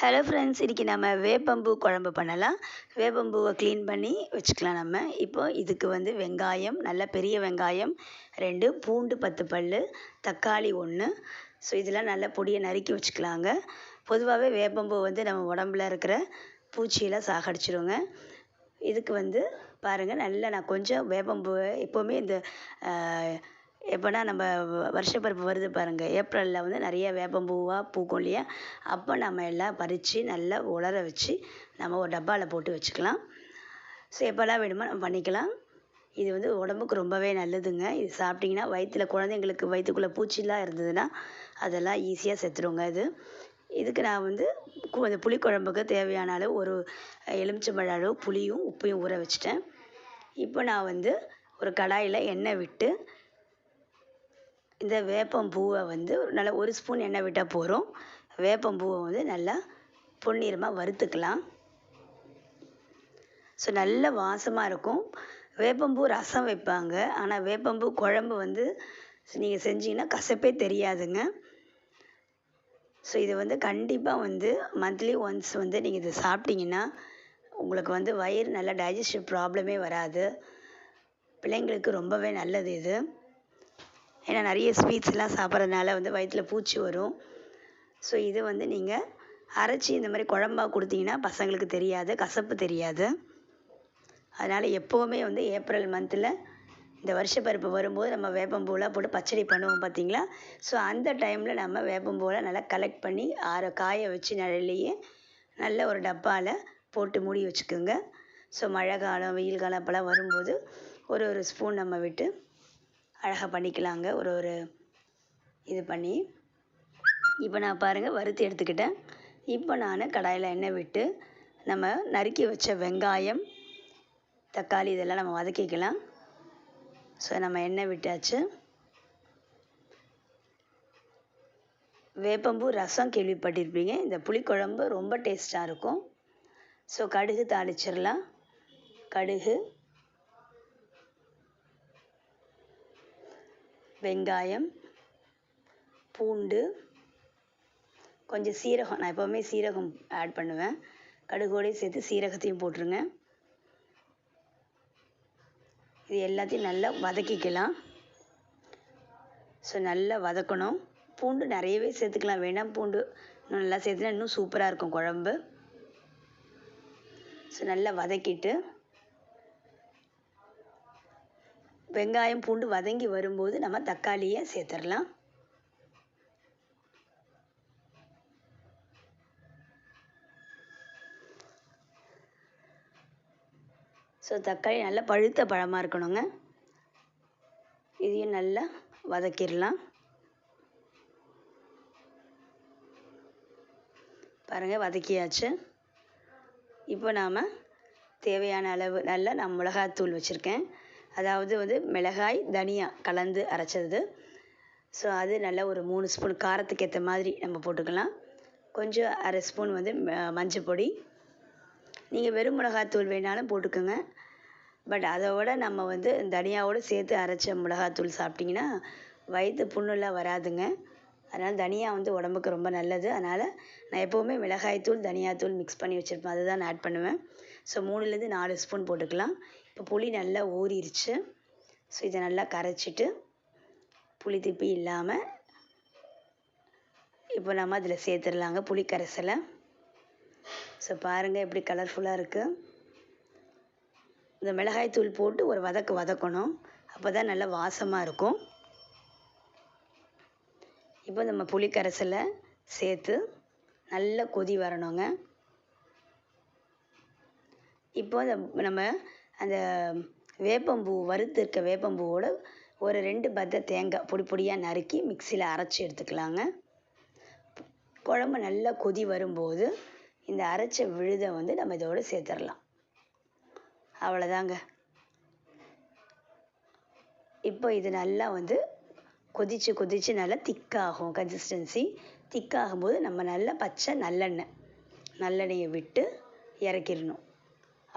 Hello friends இன்றைக்கி நம்ம வேப்பம்பூ குழம்பு பண்ணலாம். வேப்பம்பூவை க்ளீன் பண்ணி வச்சுக்கலாம் நம்ம. இப்போ இதுக்கு வந்து வெங்காயம் நல்ல பெரிய வெங்காயம் ரெண்டு பூண்டு பத்து பல் தக்காளி ஒன்று ஸோ இதெல்லாம் நல்லா பொடியை நறுக்கி வச்சுக்கலாங்க. பொதுவாகவே வேப்பம்பூ வந்து நம்ம உடம்புல இருக்கிற பூச்சியெல்லாம் சாகடிச்சிருங்க. இதுக்கு வந்து பாருங்கள் நல்லா நான் கொஞ்சம் வேப்பம்பூவை எப்போவுமே இந்த எப்போனா நம்ம வருஷப்பருப்பு வருது பாருங்கள் ஏப்ரலில் வந்து நிறைய வேப்பம்பூவாக பூக்கும் இல்லையா அப்போ நம்ம எல்லாம் பறித்து நல்லா உலர வச்சு நம்ம ஒரு டப்பாவில் போட்டு வச்சுக்கலாம். ஸோ எப்போல்லாம் வேணுமோ நம்ம பண்ணிக்கலாம். இது வந்து உடம்புக்கு ரொம்பவே நல்லதுங்க. இது சாப்பிட்டிங்கன்னா வயிற்றுல குழந்தைங்களுக்கு வயிற்றுக்குள்ளே பூச்சிலாம் இருந்ததுன்னா அதெல்லாம் ஈஸியாக செத்துருங்க இது. இதுக்கு நான் வந்து அந்த புளிக்குழம்புக்கு தேவையான அளவு ஒரு எலுமிச்சம்பழ அளவு புளியும் உப்பையும் ஊற வச்சுட்டேன். இப்போ நான் வந்து ஒரு கடாயில் எண்ணெய் விட்டு இந்த வேப்பம்பூவை வந்து நல்லா ஒரு ஸ்பூன் எண்ணெய் விட்டால் போதும். வேப்பம்பூவை வந்து நல்லா பொன்னிறமாக வறுத்துக்கலாம். ஸோ நல்ல வாசமாக இருக்கும். வேப்பம்பூ ரசம் வைப்பாங்க. ஆனால் வேப்பம்பூ குழம்பு வந்து நீங்கள் செஞ்சீங்கன்னா கசப்பே தெரியாதுங்க. ஸோ இது வந்து கண்டிப்பாக வந்து மந்த்லி ஒன்ஸ் வந்து நீங்கள் இதை சாப்பிட்டீங்கன்னா உங்களுக்கு வந்து வயிறு நல்லா டைஜஸ்டிவ் ப்ராப்ளமே வராது. பிள்ளைங்களுக்கு ரொம்பவே நல்லது இது. ஏன்னா நிறைய ஸ்வீட்ஸ்லாம் சாப்பிட்றதுனால வந்து வயிற்றில் பூச்சி வரும். ஸோ இது வந்து நீங்கள் அரைச்சி இந்த மாதிரி குழம்பா கொடுத்தீங்கன்னா பசங்களுக்கு தெரியாது கசப்பு தெரியாது. அதனால் எப்போவுமே வந்து ஏப்ரல் மந்தில் இந்த வருஷப்பருப்பு வரும்போது நம்ம வேப்பம்பூலாம் போட்டு பச்சடி பண்ணுவோம் பார்த்தீங்களா ஸோ அந்த டைமில் நம்ம வேப்பம்பூலாம் நல்லா கலெக்ட் பண்ணி ஆற காய வச்சு நிழல்லையே நல்ல ஒரு டப்பாவில் போட்டு மூடி வச்சுக்கோங்க. ஸோ மழை காலம் வெயில் காலம் அப்போல்லாம் வரும்போது ஒரு ஒரு ஸ்பூன் நம்ம விட்டு அழகாக பண்ணிக்கலாங்க. ஒரு ஒரு இது பண்ணி. இப்போ நான் பாருங்கள் வறுத்து எடுத்துக்கிட்டேன். இப்போ நான் கடாயில் எண்ணெய் விட்டு நம்ம நறுக்கி வச்ச வெங்காயம் தக்காளி இதெல்லாம் நம்ம வதக்கிக்கலாம். ஸோ நம்ம எண்ணெய் விட்டாச்சு. வேப்பம்பூ ரசம் கேள்விப்பட்டிருப்பீங்க. இந்த புளிக்குழம்பு ரொம்ப டேஸ்ட்டாக இருக்கும். ஸோ கடுகு தாளிச்சிடலாம். கடுகு வெங்காயம் பூண்டு கொஞ்சம் சீரகம். நான் எப்போவுமே சீரகம் ஆட் பண்ணுவேன். கடுகோடையும் சேர்த்து சீரகத்தையும் போட்டுருங்க. இது எல்லாத்தையும் நல்லா வதக்கிக்கலாம். ஸோ நல்லா வதக்கணும். பூண்டு நிறையவே சேர்த்துக்கலாம். வேணாம் பூண்டு இன்னும் நல்லா சேர்த்துனா இன்னும் சூப்பராக இருக்கும் குழம்பு. ஸோ நல்லா வதக்கிட்டு வெங்காயம் பூண்டு வதங்கி வரும்போது நம்ம தக்காளியை சேர்த்துடலாம். ஸோ தக்காளி நல்லா பழுத்த பழமாக இருக்கணுங்க. இதையும் நல்லா வதக்கிடலாம். பாருங்கள் வதக்கியாச்சு. இப்போ நாம் தேவையான அளவு நல்லா நான் மிளகாத்தூள் வச்சுருக்கேன். அதாவது வந்து மிளகாய் தனியா கலந்து அரைச்சது. ஸோ அது நல்லா ஒரு மூணு ஸ்பூன் காரத்துக்கு ஏற்ற மாதிரி நம்ம போட்டுக்கலாம். கொஞ்சம் அரை ஸ்பூன் வந்து மஞ்சள் பொடி. நீங்கள் வெறும் மிளகாத்தூள் வேணாலும் போட்டுக்கோங்க. பட் அதோட நம்ம வந்து தனியாவோடு சேர்த்து அரைச்ச மிளகாத்தூள் சாப்பிட்டிங்கன்னா வயிற்று புண்ணுலாம் வராதுங்க. அதனால் தனியாக வந்து உடம்புக்கு ரொம்ப நல்லது. அதனால் நான் எப்போவுமே மிளகாய்த்தூள் தனியாத்தூள் மிக்ஸ் பண்ணி வச்சுருப்பேன். அதுதான் நான் ஆட் பண்ணுவேன். ஸோ மூணுலேருந்து நாலு ஸ்பூன் போட்டுக்கலாம். இப்போ புளி நல்லா ஊறிடுச்சு ஸோ இதை நல்லா கரைச்சிட்டு புளி திப்பி இல்லாமல் இப்போ நம்ம அதில் சேர்த்துடலாங்க புளி கரைசலை. ஸோ பாருங்கள் எப்படி கலர்ஃபுல்லாக இருக்குது இந்த மிளகாய் தூள் போட்டு ஒரு வதக்கு வதக்கணும். அப்போ தான் நல்லா வாசமாக இருக்கும். இப்போ நம்ம புளி கரைசலை சேர்த்து நல்லா கொதி வரணுங்க. இப்போ நம்ம அந்த வேப்பம்பூ வறுத்திருக்க வேப்பம்பூவோட ஒரு ரெண்டு பத்த தேங்காய் பொடி பொடியாக நறுக்கி மிக்சியில் அரைச்சி எடுத்துக்கலாங்க. குழம்பு நல்லா கொதி வரும்போது இந்த அரைச்ச விழுதை வந்து நம்ம இதோடு சேர்த்துடலாம் அவ்வளோதாங்க. இப்போ இது நல்லா வந்து கொதித்து கொதித்து நல்லா திக்காகும் கன்சிஸ்டன்சி திக்காகும்போது நம்ம நல்லா பச்சை நல்லெண்ணெய் நல்லெண்ணெயை விட்டு இறக்கிடணும்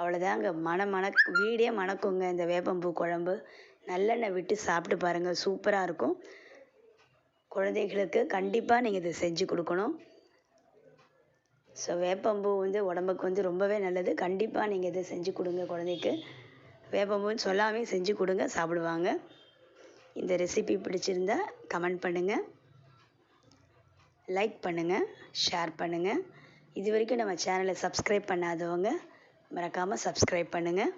அவ்வளோதாங்க மன மணக் வீடே மணக்குங்க இந்த வேப்பம்பூ குழம்பு. நல்லெண்ணெய் விட்டு சாப்பிட்டு பாருங்கள் சூப்பராக இருக்கும். குழந்தைகளுக்கு கண்டிப்பாக நீங்கள் இதை செஞ்சு கொடுக்கணும். ஸோ வேப்பம்பூ வந்து உடம்புக்கு வந்து ரொம்பவே நல்லது. கண்டிப்பாக நீங்கள் இதை செஞ்சு கொடுங்க குழந்தைக்கு. வேப்பம்பூன்னு சொல்லாமே செஞ்சு கொடுங்க சாப்பிடுவாங்க. இந்த ரெசிபி பிடிச்சிருந்தா கமெண்ட் பண்ணுங்கள் லைக் பண்ணுங்கள் ஷேர் பண்ணுங்கள் இது வரைக்கும் நம்ம சேனலை சப்ஸ்கிரைப் பண்ணாதவங்க மறக்காமல் சப்ஸ்கிரைப் பண்ணுங்கள்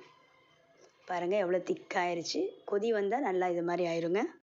பாருங்கள் எவ்வளோ திக்காயிருச்சு கொதி வந்தால் நல்லா இது மாதிரி ஆயிருங்க.